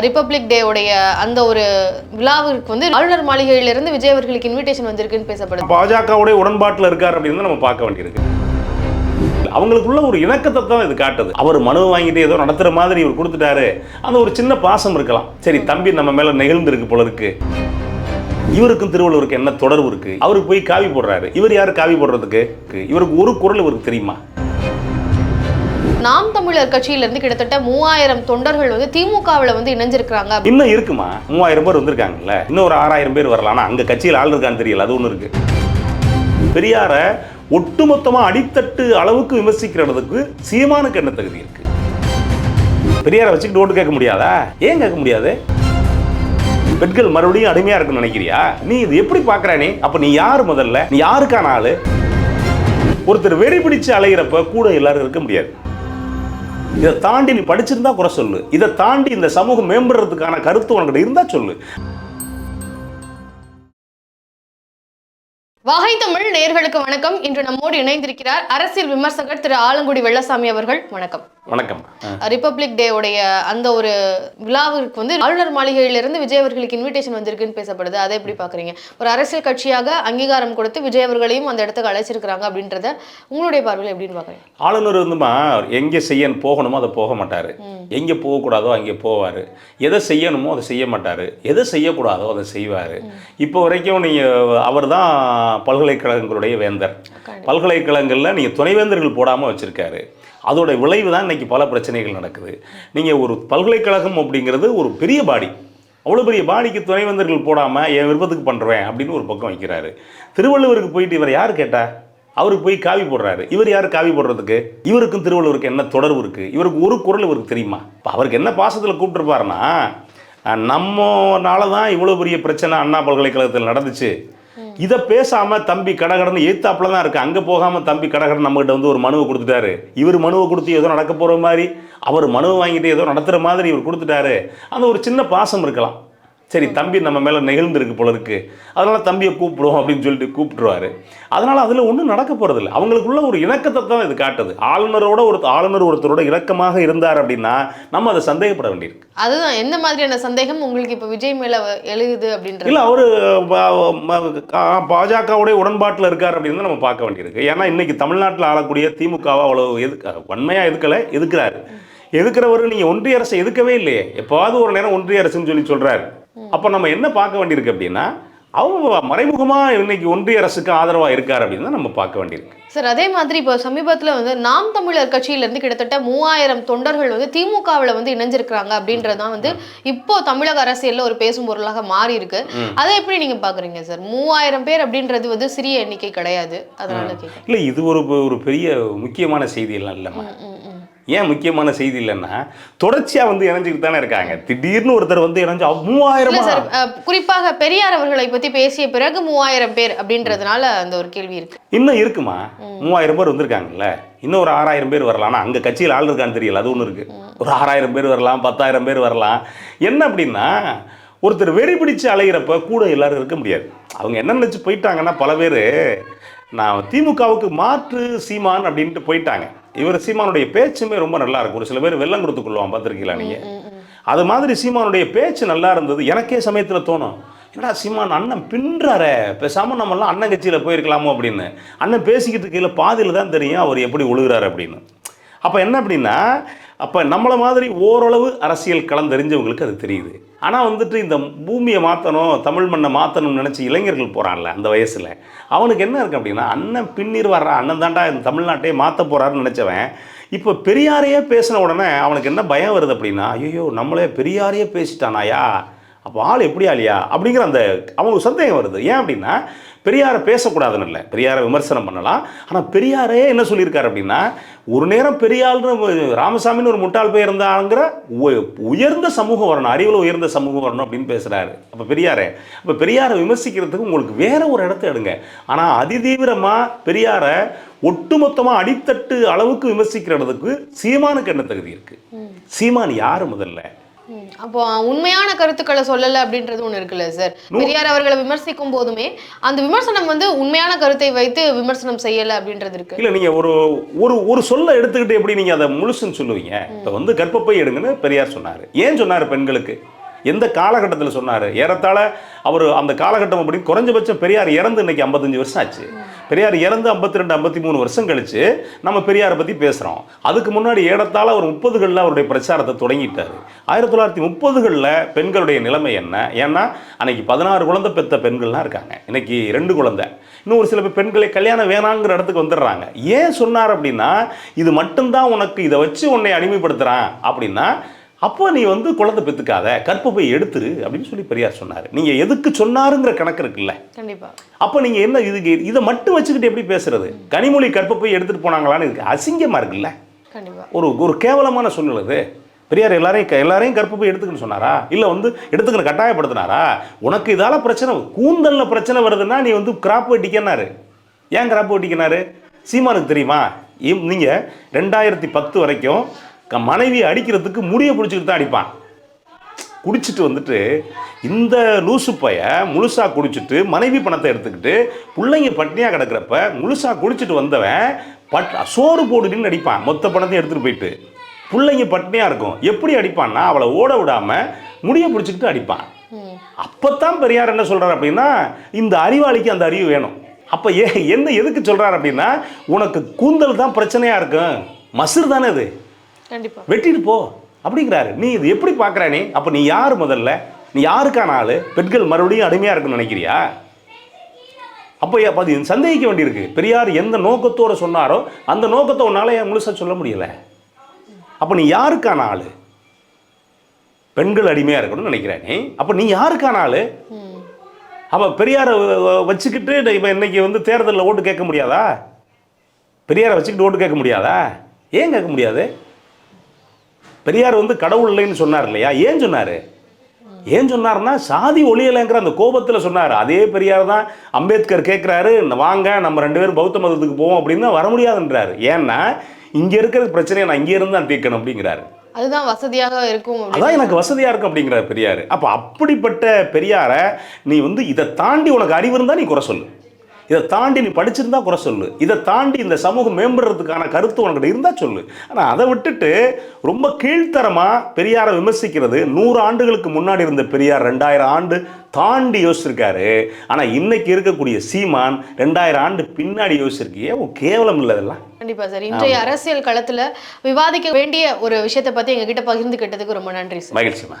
Republic டே உடைய அந்த ஒரு விழாவிற்கு வந்து ஆளுநர் மாளிகையிலிருந்து விஜய் அவர்களுக்கு இன்விடேஷன் வந்திருக்குன்னு பேசப்படுது. பாஜகவுடைய உடன்பாட்டில் இருக்கார் அப்படின்னு நம்ம பார்க்க வேண்டியிருக்கு. அவங்களுக்குள்ள ஒரு இணக்கத்தை தான் இது காட்டுது. அவர் மனு வாங்கிட்டு ஏதோ நடத்துற மாதிரி இவர் கொடுத்துட்டாரு. அந்த ஒரு சின்ன பாசம் இருக்கலாம். சரி தம்பி நம்ம மேல நெகிழ்ந்திருக்கு போல இருக்கு. இவருக்கும் திருவள்ளுவருக்கு என்ன தொடர்பு இருக்கு? அவருக்கு போய் காவி போடுறாரு. இவர் யாரு காவி போடுறதுக்கு? இவருக்கு ஒரு குரல் இவருக்கு தெரியுமா? நாம் தமிழர் கட்சியிலிருந்து கிட்டத்தட்ட மூவாயிரம் தொண்டர்கள் வந்து திமுகவில் வந்து இணைஞ்சிருக்கிறாங்க. இன்னும் இருக்குமா? மூவாயிரம் பேர் வந்திருக்காங்கல்ல. இன்னும் ஒரு ஆறாயிரம் பேர் வரலாம் ஆனா அங்க கட்சியில் ஆள் இருக்கான்னு தெரியல. அது ஒண்ணு இருக்கு. பெரியார ஒட்டுமொத்தமா அடித்தட்டு அளவுக்கு விமர்சிக்கிறதுக்கு சீமானுக்கு என்ன தகுதி இருக்கு? பெரியாரை வச்சுக்கிட்டு ஓட்டு கேட்க முடியாதா? ஏன் கேட்க முடியாது? பெண்கள் மறுபடியும் அடிமையா இருக்குன்னு நினைக்கிறியா? நீ இது எப்படி பார்க்கற நீ? அப்ப நீ யார் முதல்ல? நீ யாருக்கான ஆளு? ஒருத்தர் வெறி பிடிச்சு அலைகிறப்ப கூட எல்லாரும் இருக்க முடியாது. இதை தாண்டி நீ படிச்சிருந்தா குறை சொல்லு. இதை தாண்டி இந்த சமூகம் மேம்படுறதுக்கான கருத்து உனக்கிட்ட இருந்தா சொல்லு. வகை தமிழ் நேர்களுக்கு வணக்கம். இன்று நம்மோடு இணைந்திருக்கிறார் அரசியல் விமர்சகர் திரு ஆலங்குடி வெள்ளசாமி அவர்கள். வணக்கம். வணக்கம். ரிப்பப்ளிக் டே உடைய அந்த ஒரு விழாவிற்கு வந்து ஆளுநர் மாளிகையிலிருந்து விஜய் அவர்களுக்கு இன்விடேஷன் வந்திருக்குன்னு பேசப்படுது. அதை எப்படி பாக்குறீங்க ஒரு அரசியல் கட்சியாக அங்கீகாரம் கொடுத்து விஜய் அவர்களையும் அந்த இடத்துக்கு அழைச்சிருக்கிறாங்க அப்படின்றத உங்களுடைய பார்வையில் எப்படின்னு பாக்குறீங்க ஆளுநர் வந்துமா எங்கே செய்ய போகணுமோ அதை போக மாட்டார். எங்கே போகக்கூடாதோ அங்கே போவார். எதை செய்யணுமோ அதை செய்ய மாட்டார். எதை செய்யக்கூடாதோ அதை செய்வார். இப்போ வரைக்கும் நீங்கள் அவர் தான் பல்கலைக்கழகங்களுடைய வேந்தர். பல்கலைக்கழகங்களில் நீங்கள் துணைவேந்தர்கள் போடாமல் வச்சுருக்காரு. அதோட விளைவு தான் இன்றைக்கி பல பிரச்சனைகள் நடக்குது. நீங்கள் ஒரு பல்கலைக்கழகம் அப்படிங்கிறது ஒரு பெரிய பாடி. அவ்வளோ பெரிய பாடிக்கு துணைவேந்தர்கள் போடாமல் என் விருப்பத்துக்கு பண்ணுறேன் அப்படின்னு ஒரு பக்கம் வைக்கிறாரு. திருவள்ளுவருக்கு போயிட்டு இவர் யார் கேட்டா? அவருக்கு போய் காவி போடுறாரு. இவர் யார் காவி போடுறதுக்கு? இவருக்கும் திருவள்ளுவருக்கு என்ன தொடர்பு இருக்குது இவருக்கு ஒரு குரல் இவருக்கு தெரியுமா? இப்போ அவருக்கு என்ன பாசத்தில் கூப்பிட்டுருப்பாருன்னா நம்மனால தான் இவ்வளோ பெரிய பிரச்சனை அண்ணா பல்கலைக்கழகத்தில் நடந்துச்சு. இதை பேசாம தம்பி கடகடன்னு ஏத்தாப்புல தான் இருக்கு. அங்க போகாம தம்பி கடகடன் நம்மகிட்ட வந்து ஒரு மனுவை கொடுத்துட்டாரு. இவர் மனுவை கொடுத்து ஏதோ நடக்க போற மாதிரி அவர் மனுவை வாங்கிட்டு ஏதோ நடத்துற மாதிரி இவர் கொடுத்துட்டாரு. அந்த ஒரு சின்ன பாசம் இருக்கலாம். சரி தம்பி நம்ம மேல நெகிழ்ந்திருக்கு போல இருக்கு அதனால தம்பியை கூப்பிடுவோம் அப்படின்னு சொல்லிட்டு கூப்பிட்டுருவாரு. அதனால அதுல ஒன்றும் நடக்க போறதில்ல. அவங்களுக்குள்ள ஒரு இணக்கத்தை தான் இது காட்டுது. ஆளுநரோட ஒரு ஆளுநர் ஒருத்தரோட இணக்கமாக இருந்தார் அப்படின்னா நம்ம அதை சந்தேகப்பட வேண்டியிருக்கு. அதுதான். எந்த மாதிரியான சந்தேகம் உங்களுக்கு இப்ப விஜய் மேல எழுகுது அப்படின்றது? இல்ல அவரு பாஜகவுடைய உடன்பாட்டில் இருக்கார் அப்படின்னு தான் நம்ம பார்க்க வேண்டியிருக்கு. ஏன்னா இன்னைக்கு தமிழ்நாட்டில் ஆளக்கூடிய திமுகவை அவ்வளவு எதுக்கு வன்மையா எதுக்கல எதுக்குறாரு? எதுக்குறவர் நீங்க ஒன்றிய அரசை எதுக்கவே இல்லையே. எப்பாவது ஒரு நேரம் ஒன்றிய அரசுன்னு சொல்லி சொல்றாரு. அப்ப நம்ம என்ன பார்க்க வேண்டியிருக்கு அப்படின்னா அவங்க மறைமுகமா இன்னைக்கு ஒன்றிய அரசுக்கு ஆதரவா இருக்கார் அப்படின்னு நம்ம பார்க்க வேண்டியிருக்கு. சார் அதே மாதிரி இப்போ சமீபத்துல வந்து நாம் தமிழர் கட்சியிலிருந்து கிட்டத்தட்ட மூவாயிரம் தொண்டர்கள் வந்து திமுகவில் வந்து இணைஞ்சிருக்கிறாங்க அப்படின்றதான் வந்து இப்போ தமிழக அரசியல்ல ஒரு பேசும் பொருளாக மாறி இருக்கு அதை எப்படி நீங்க பாக்குறீங்க சார்? மூவாயிரம் பேர் அப்படின்றது வந்து சிறிய எண்ணிக்கை கிடையாது. அதனால இல்லை இது ஒரு ஒரு பெரிய முக்கியமான செய்தி எல்லாம் இல்லைம்மா ஏன் முக்கியமான செய்தி இல்லைன்னா தொடர்ச்சியா வந்து இணைஞ்சுக்கிட்டு தானே இருக்காங்க. திடீர்னு ஒருத்தர் வந்து இணைஞ்சு மூவாயிரமா? குறிப்பாக பெரியார் அவர்களை பத்தி பேசிய பிறகு மூவாயிரம் பேர் அப்படின்றதுனால அந்த ஒரு கேள்வி இருக்கு. இன்னும் இருக்குமா? மூவாயிரம் பேர் வந்திருக்காங்கல்ல. இன்னும் ஒரு ஆறாயிரம் பேர் வரலாம் ஆனால் அங்கே கட்சியில் ஆள் இருக்கான்னு தெரியல அது ஒன்று இருக்கு. ஒரு ஆறாயிரம் பேர் வரலாம் பத்தாயிரம் பேர் வரலாம். என்ன அப்படின்னா ஒருத்தர் வெறி பிடிச்சு அலைகிறப்ப கூட எல்லாரும் இருக்க முடியாது. அவங்க என்ன நினச்சி போயிட்டாங்கன்னா பல பேர் நான் திமுகவுக்கு மாற்று சீமான் அப்படின்ட்டு போயிட்டாங்க. இவர் சீமானுடைய பேச்சுமே ரொம்ப நல்லா இருக்கும். ஒரு சில பேர் வெள்ளம் கொடுத்து கொள்வான் பார்த்துருக்கீங்களா நீங்கள் அது மாதிரி சீமானுடைய பேச்சு நல்லா இருந்தது. எனக்கே சமயத்தில் தோணும் என்னடா சீமான் அண்ணன் பின்றாரே பேசாமல் நம்மலாம் அண்ணன் கட்சியில் போயிருக்கலாமோ அப்படின்னு. அண்ணன் பேசிக்கிட்டு இருக்கையில் பாதியில் தான் தெரியும் அவர் எப்படி ஒழுகுறாரு அப்படின்னு. அப்போ என்ன அப்படின்னா அப்போ நம்மளை மாதிரி ஓரளவு அரசியல் களம் தெரிஞ்சவங்களுக்கு அது தெரியுது. ஆனால் வந்துட்டு இந்த பூமியை மாற்றணும் தமிழ் மண்ணை மாற்றணும்னு நினச்சி இளைஞர்கள் போகிறான்ல அந்த வயசில். அவனுக்கு என்ன இருக்கு அப்படின்னா அண்ணன் பின்னீர் வர்றான் அண்ணன் தாண்டா இந்த தமிழ்நாட்டையே மாற்ற போகிறாருன்னு நினச்சவன் இப்போ பெரியாரையே பேசின உடனே அவனுக்கு என்ன பயம் வருது அப்படின்னா ஐயோ நம்மளே பெரியாரையே பேசிட்டானாயா? அப்போ ஆள் எப்படி ஆளியா அப்படிங்கிற அந்த அவனுக்கு சந்தேகம் வருது. ஏன் அப்படின்னா பெரியாரை பேசக்கூடாதுன்னு இல்லை. பெரியாரை விமர்சனம் பண்ணலாம். ஆனால் பெரியாரே என்ன சொல்லியிருக்காரு அப்படின்னா ஒரு நேரம் பெரியாள்னு ராமசாமின்னு ஒரு முட்டாள் பேர் இருந்தாங்கிற உயர்ந்த சமூகம் வரணும் அறிவில் உயர்ந்த சமூகம் வரணும் அப்படின்னு பேசுகிறாரு அப்போ பெரியாரே அப்போ பெரியாரை விமர்சிக்கிறதுக்கு உங்களுக்கு வேற ஒரு இடத்த எடுங்க. ஆனால் அதிதீவிரமாக பெரியாரை ஒட்டுமொத்தமாக அடித்தட்டு அளவுக்கு விமர்சிக்கிறதுக்கு சீமானுக்கு என்ன தகுதி இருக்குது சீமான் யார் முதல்ல. அப்போ உண்மையான கருத்துக்களை சொல்லல அப்படின்றது ஒண்ணு இருக்குல்ல சார் பெரியார் அவர்களை விமர்சிக்கும் போதுமே அந்த விமர்சனம் வந்து உண்மையான கருத்தை வைத்து விமர்சனம் செய்யல அப்படின்றது இருக்கு. இல்ல நீங்க ஒரு ஒரு ஒரு சொல்ல எடுத்துக்கிட்டு எப்படி நீங்க அதை முழுசுன்னு சொல்லுவீங்க? இப்ப வந்து கர்ப்பப்பை எடுங்கன்னு பெரியார் சொன்னாரு. ஏன் சொன்னாரு பெண்களுக்கு? எந்த காலகட்டத்தில் சொன்னாரு? ஏறத்தாழ அவர் அந்த காலகட்டம் அப்படி குறைஞ்சபட்சம் பெரியார் இறந்து இன்னைக்கு ஐம்பத்தஞ்சு வருஷம் ஆச்சு. பெரியார் இறந்து ஐம்பத்தி ரெண்டு ஐம்பத்தி மூணு வருஷம் கழிச்சு நம்ம பெரியாரை பற்றி பேசுகிறோம் அதுக்கு முன்னாடி ஏறத்தாழ ஒரு முப்பதுகளில் அவருடைய பிரச்சாரத்தை தொடங்கிட்டார். ஆயிரத்தி தொள்ளாயிரத்தி முப்பதுகளில் பெண்களுடைய நிலைமை என்ன? ஏன்னா அன்னைக்கு பதினாறு குழந்தை பெற்ற பெண்கள்லாம் இருக்காங்க. இன்னைக்கு ரெண்டு குழந்தை. இன்னும் ஒரு சில பேர் பெண்களை கல்யாணம் வேணாங்கிற இடத்துக்கு வந்துடுறாங்க. ஏன் சொன்னார் அப்படின்னா இது மட்டும்தான் உனக்கு இதை வச்சு உன்னை அடிமைப்படுத்துகிறான் அப்படின்னா அப்போ நீ வந்து குழந்தை பெற்றுக்காத கற்பப்பை எடுத்துரு அப்படின்னு சொல்லி பெரியார் சொன்னார். நீங்கள் எதுக்கு சொன்னாருங்கிற கணக்கு இருக்குல்ல. கண்டிப்பா. அப்போ நீங்கள் என்ன இதுக்கு இதை மட்டும் வச்சுக்கிட்டு எப்படி பேசுறது? கனிமொழி கற்பப்பை எடுத்துகிட்டு போனாங்களான்னு இருக்கு. அசிங்கமாக இருக்குல்ல. ஒரு ஒரு கேவலமான சூழ்நிலை பெரியார் எல்லாரையும் எல்லாரையும் கற்பப்பை எடுத்துக்கன்னு சொன்னாரா? இல்லை வந்து எடுத்துக்கணும் கட்டாயப்படுத்தினாரா? உனக்கு இதால பிரச்சனை கூந்தல்ல பிரச்சனை வருதுன்னா நீ வந்து கிராப் வெட்டிக்கனாரு ஏன் கிராப் வெட்டிக்கினாரு சீமானுக்கு தெரியுமா? இம்- நீங்க ரெண்டாயிரத்தி பத்து வரைக்கும் மனைவியை அடிக்கிறதுக்கு முடிய பிடிச்சிக்கிட்டு தான் அடிப்பான். குடிச்சிட்டு வந்துட்டு இந்த லூசு பைய முழுசாக குடிச்சிட்டு மனைவி பணத்தை எடுத்துக்கிட்டு பிள்ளைங்க பட்டினியாக கிடக்கிறப்ப முழுசாக குடிச்சிட்டு வந்தவன் பட் சோறு போடுன்னு அடிப்பான். மொத்த பணத்தையும் எடுத்துகிட்டு போயிட்டு. பிள்ளைங்க பட்டினியாக இருக்கும். எப்படி அடிப்பான்னா அவளை ஓட விடாமல் முடிய பிடிச்சிக்கிட்டு அடிப்பான். ம். அப்பத்தான் பெரியார் என்ன சொல்கிறார் அப்படின்னா இந்த அறிவாளிக்கு அந்த அறிவு வேணும். அப்போ ஏ என்ன எதுக்கு சொல்கிறார் அப்படின்னா உனக்கு கூந்தல் தான் பிரச்சனையாக இருக்கும். மசுர் தானே அது. கண்டிப்பா. வெட்டிட்டு போ. அப்படிங்கிறாரு. நீ இது எப்படி பார்க்குற நீ? அப்போ நீ யார் முதல்ல? நீ யாருக்கான ஆளு? பெண்கள் மறுபடியும் அடிமையாக இருக்குன்னு நினைக்கிறியா? அப்போ அது சந்தேகிக்க வேண்டியிருக்கு. பெரியார் எந்த நோக்கத்தோட சொன்னாரோ அந்த நோக்கத்தை உன்னால ஏன் முழுசா சொல்ல முடியல? அப்போ நீ யாருக்கான ஆளு? பெண்கள் அடிமையாக இருக்கணும்னு நினைக்கிறேன் நீ? அப்போ நீ யாருக்கான ஆளு. அப்போ பெரியாரை வச்சுக்கிட்டு இப்போ இன்னைக்கு வந்து தேர்தலில் ஓட்டு கேட்க முடியாதா? பெரியாரை வச்சுக்கிட்டு ஓட்டு கேட்க முடியாதா? ஏன் கேட்க முடியாது? பெரியார் வந்து கடவுள் இல்லைன்னு சொன்னார் இல்லையா? ஏன் சொன்னார்? ஏன் சொன்னார்னா சாதி ஒளியலைங்கிற அந்த கோபத்தில் சொன்னார். அதே பெரியார் தான் அம்பேத்கர் கேட்குறாரு வாங்க நம்ம ரெண்டு பேரும் பௌத்த மதத்துக்கு போவோம் அப்படின்னா வர முடியாதுன்றாரு. ஏன்னா இங்கே இருக்கிற பிரச்சனையை நான் இங்கே இருந்து தான் தீர்க்கணும் அப்படிங்கிறாரு. அதுதான் வசதியாக இருக்கும் அதான் எனக்கு வசதியா இருக்கும் அப்படிங்கிறார் பெரியார். அப்ப அப்படிப்பட்ட பெரியாரை நீ வந்து இதை தாண்டி உனக்கு அறிவு இருந்தா நீ குறை சொல்லு. இதை தாண்டி நீ படிச்சிருந்தா குறை சொல்லு. இதை தாண்டி இந்த சமூகம் மேம்படுறதுக்கான கருத்து உனக்கிட்ட இருந்தா சொல்லு. ஆனா அதை விட்டுட்டு ரொம்ப கீழ்த்தரமா பெரியாரை விமர்சிக்கிறது நூறு ஆண்டுகளுக்கு முன்னாடி இருந்த பெரியார் ரெண்டாயிரம் ஆண்டு தாண்டி யோசிச்சிருக்காரு. ஆனா இன்னைக்கு இருக்கக்கூடிய சீமான் ரெண்டாயிரம் ஆண்டு பின்னாடி யோசிச்சிருக்கியே கேவலம் இல்லை இதெல்லாம். கண்டிப்பா சார். இன்றைய அரசியல் களத்துல விவாதிக்க வேண்டிய ஒரு விஷயத்தை பத்தி எங்ககிட்ட பகிர்ந்துக்கிட்டதுக்கு ரொம்ப நன்றி சார். மகிழ்ச்சிமா